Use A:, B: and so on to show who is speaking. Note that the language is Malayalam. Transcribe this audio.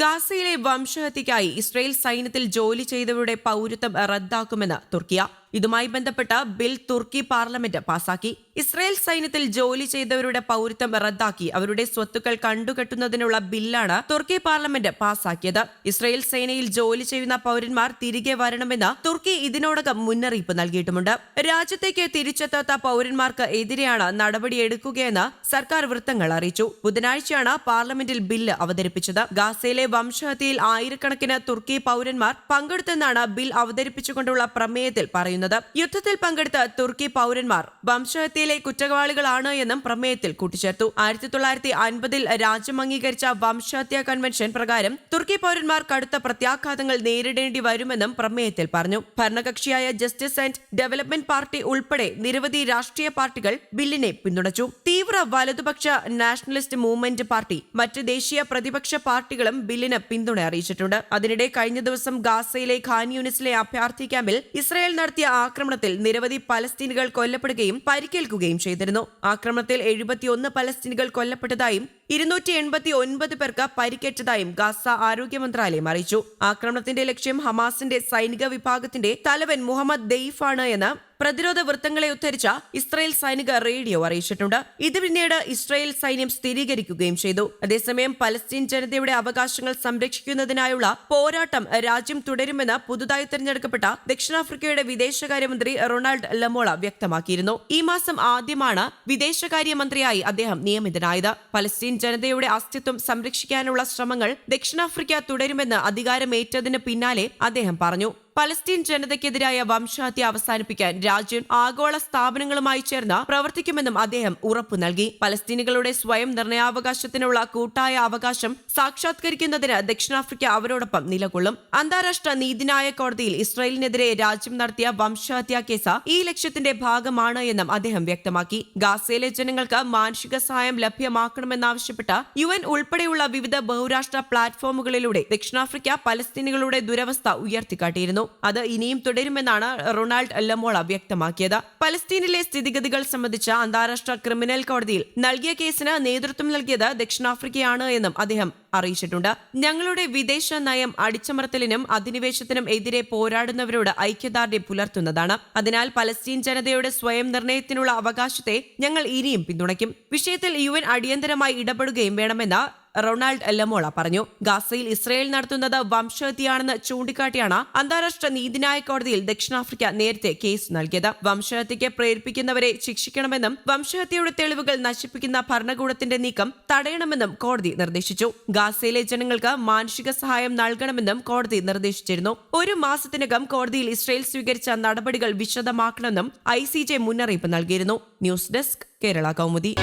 A: ഗാസയിലെ വംശഹത്യയ്ക്കായി ഇസ്രയേൽ സൈന്യത്തിൽ ജോലി ചെയ്തവരുടെ പൗരത്വം റദ്ദാക്കുമെന്ന് തുർക്കിയ. ഇതുമായി ബന്ധപ്പെട്ട ബിൽ തുർക്കി പാർലമെന്റ് പാസാക്കി. ഇസ്രയേൽ സൈന്യത്തിൽ ജോലി ചെയ്തവരുടെ പൗരത്വം റദ്ദാക്കി. അവരുടെ സ്വത്തുക്കൾ കണ്ടുകെട്ടുന്നതിനുള്ള ബില്ലാണ് തുർക്കി പാർലമെന്റ് പാസാക്കിയത്. ഇസ്രയേൽ സേനയിൽ ജോലി ചെയ്യുന്ന പൗരന്മാർ തിരികെ വരണമെന്ന് തുർക്കി ഇതിനോടകം മുന്നറിയിപ്പ് നൽകിയിട്ടുമുണ്ട്. രാജ്യത്തേക്ക് തിരിച്ചെത്താത്ത പൗരന്മാർക്ക് എതിരെയാണ് നടപടിയെടുക്കുകയെന്ന് സർക്കാർ വൃത്തങ്ങൾ അറിയിച്ചു. ബുധനാഴ്ചയാണ് പാർലമെന്റിൽ ബില്ല് അവതരിപ്പിച്ചത്. ഗാസയിലെ വംശഹത്യയിൽ ആയിരക്കണക്കിന് തുർക്കി പൗരന്മാർ പങ്കെടുത്തെന്നാണ് ബിൽ അവതരിപ്പിച്ചുകൊണ്ടുള്ള പ്രമേയത്തിൽ പറയുന്നത്. യുദ്ധത്തിൽ പങ്കെടുത്ത തുർക്കി പൗരന്മാർ വംശഹത്യയിലെ കുറ്റവാളികളാണ് എന്നും പ്രമേയത്തിൽ കൂട്ടിച്ചേർത്തു. ആയിരത്തി തൊള്ളായിരത്തി അൻപതിൽ രാജ്യം അംഗീകരിച്ച വംശഹത്യ കൺവെൻഷൻ പ്രകാരം തുർക്കി പൗരന്മാർ കടുത്ത പ്രത്യാഘാതങ്ങൾ നേരിടേണ്ടി വരുമെന്നും പ്രമേയത്തിൽ പറഞ്ഞു. ഭരണകക്ഷിയായ ജസ്റ്റിസ് ആൻഡ് ഡെവലപ്മെന്റ് പാർട്ടി ഉൾപ്പെടെ നിരവധി രാഷ്ട്രീയ പാർട്ടികൾ ബില്ലിനെ പിന്തുണച്ചു. തീവ്ര വലതുപക്ഷ നാഷണലിസ്റ്റ് മൂവ്മെന്റ് പാർട്ടി മറ്റ് ദേശീയ പ്രതിപക്ഷ പാർട്ടികളും ബില്ലിന് പിന്തുണ അറിയിച്ചിട്ടുണ്ട്. അതിനിടെ കഴിഞ്ഞ ദിവസം ഗാസയിലെ ഖാൻ യൂണിസിലെ അഭയാർത്ഥി ക്യാമ്പിൽ ഇസ്രായേൽ നടത്തിയ ആക്രമണത്തിൽ നിരവധി പലസ്തീനുകൾ കൊല്ലപ്പെടുകയും പരിക്കേൽക്കുകയും ചെയ്തിരുന്നു. ആക്രമണത്തിൽ എഴുപത്തിയൊന്ന് പലസ്തീനുകൾ കൊല്ലപ്പെട്ടതായും ഇരുന്നൂറ്റി എൺപത്തി ഒൻപത് പേർക്ക് പരിക്കേറ്റതായും ഗാസ ആരോഗ്യ മന്ത്രാലയം അറിയിച്ചു. ആക്രമണത്തിന്റെ ലക്ഷ്യം ഹമാസിന്റെ സൈനിക വിഭാഗത്തിന്റെ തലവൻ മുഹമ്മദ് ദെയ്ഫാണ് എന്ന് പ്രതിരോധ വൃത്തങ്ങളെ ഉദ്ധരിച്ച ഇസ്രായേൽ സൈനിക റേഡിയോ അറിയിച്ചിട്ടുണ്ട്. ഇത് പിന്നീട് ഇസ്രായേൽ സൈന്യം സ്ഥിരീകരിക്കുകയും ചെയ്തു. അതേസമയം പലസ്തീൻ ജനതയുടെ അവകാശങ്ങൾ സംരക്ഷിക്കുന്നതിനായുള്ള പോരാട്ടം രാജ്യം തുടരുമെന്ന് പുതുതായി തെരഞ്ഞെടുക്കപ്പെട്ട ദക്ഷിണാഫ്രിക്കയുടെ വിദേശകാര്യമന്ത്രി റൊണാൾഡ് ലമോള വ്യക്തമാക്കിയിരുന്നു. ഈ മാസം ആദ്യമാണ് വിദേശകാര്യമന്ത്രിയായി അദ്ദേഹം നിയമിതനായത്. പലസ്തീൻ ജനതയുടെ അസ്തിത്വം സംരക്ഷിക്കാനുള്ള ശ്രമങ്ങൾ ദക്ഷിണാഫ്രിക്ക തുടരുമെന്ന് അധികാരമേറ്റതിന് പിന്നാലെ അദ്ദേഹം പറഞ്ഞു. പലസ്തീൻ ജനതയ്ക്കെതിരായ വംശഹത്യ അവസാനിപ്പിക്കാൻ രാജ്യം ആഗോള സ്ഥാപനങ്ങളുമായി ചേർന്ന് പ്രവർത്തിക്കുമെന്നും അദ്ദേഹം ഉറപ്പു നൽകി. പലസ്തീനികളുടെ സ്വയം നിർണയാവകാശത്തിനുള്ള കൂട്ടായ അവകാശം സാക്ഷാത്കരിക്കുന്നതിന് ദക്ഷിണാഫ്രിക്ക അവരോടൊപ്പം നിലകൊള്ളും. അന്താരാഷ്ട്ര നീതിന്യായ കോടതിയിൽ ഇസ്രായേലിനെതിരെ രാജ്യം നടത്തിയ വംശഹത്യാ കേസ് ഈ ലക്ഷ്യത്തിന്റെ ഭാഗമാണ് എന്നും അദ്ദേഹം വ്യക്തമാക്കി. ഗാസയിലെ ജനങ്ങൾക്ക് മാനുഷിക സഹായം ലഭ്യമാക്കണമെന്നാവശ്യപ്പെട്ട യു എൻ ഉൾപ്പെടെയുള്ള വിവിധ ബഹുരാഷ്ട്ര പ്ലാറ്റ്ഫോമുകളിലൂടെ ദക്ഷിണാഫ്രിക്ക പലസ്തീനികളുടെ ദുരവസ്ഥ ഉയർത്തിക്കാട്ടിയിരുന്നു. അത് ഇനിയും തുടരുമെന്നാണ് റൊണാൾഡ് ലമോള വ്യക്തമാക്കിയത്. പലസ്തീനിലെ സ്ഥിതിഗതികൾ സംബന്ധിച്ച അന്താരാഷ്ട്ര ക്രിമിനൽ കോടതിയിൽ നൽകിയ കേസിന് നേതൃത്വം നൽകിയത് ദക്ഷിണാഫ്രിക്കയാണ് എന്നും അദ്ദേഹം അറിയിച്ചിട്ടുണ്ട്. ഞങ്ങളുടെ വിദേശ നയം അടിച്ചമർത്തലിനും അധിനിവേശത്തിനും എതിരെ പോരാടുന്നവരോട് ഐക്യദാർഢ്യം പുലർത്തുന്നതാണ്. അതിനാൽ പലസ്തീൻ ജനതയുടെ സ്വയം നിർണയത്തിനുള്ള അവകാശത്തെ ഞങ്ങൾ ഇനിയും പിന്തുണയ്ക്കും. വിഷയത്തിൽ യു അടിയന്തരമായി ഇടപെടുകയും വേണമെന്ന് റൊണാൾഡ് ലമോള പറഞ്ഞു. ഗാസയിൽ ഇസ്രയേൽ നടത്തുന്നത് വംശഹത്യയാണെന്ന് ചൂണ്ടിക്കാട്ടിയാണ് അന്താരാഷ്ട്ര നീതിന്യായ കോടതിയിൽ ദക്ഷിണാഫ്രിക്ക നേരത്തെ കേസ് നൽകിയത്. വംശഹത്യയ്ക്ക് പ്രേരിപ്പിക്കുന്നവരെ ശിക്ഷിക്കണമെന്നും വംശഹത്യയുടെ തെളിവുകൾ നശിപ്പിക്കുന്ന ഭരണകൂടത്തിന്റെ നീക്കം തടയണമെന്നും കോടതി നിർദ്ദേശിച്ചു. ഗാസയിലെ ജനങ്ങൾക്ക് മാനുഷിക സഹായം നൽകണമെന്നും കോടതി നിർദ്ദേശിച്ചിരുന്നു. ഒരു മാസത്തിനകം കോടതിയിൽ ഇസ്രയേൽ സ്വീകരിച്ച നടപടികൾ വിശദമാക്കണമെന്നും ഐ മുന്നറിയിപ്പ് നൽകിയിരുന്നു. News desk Kerala Kaumudi.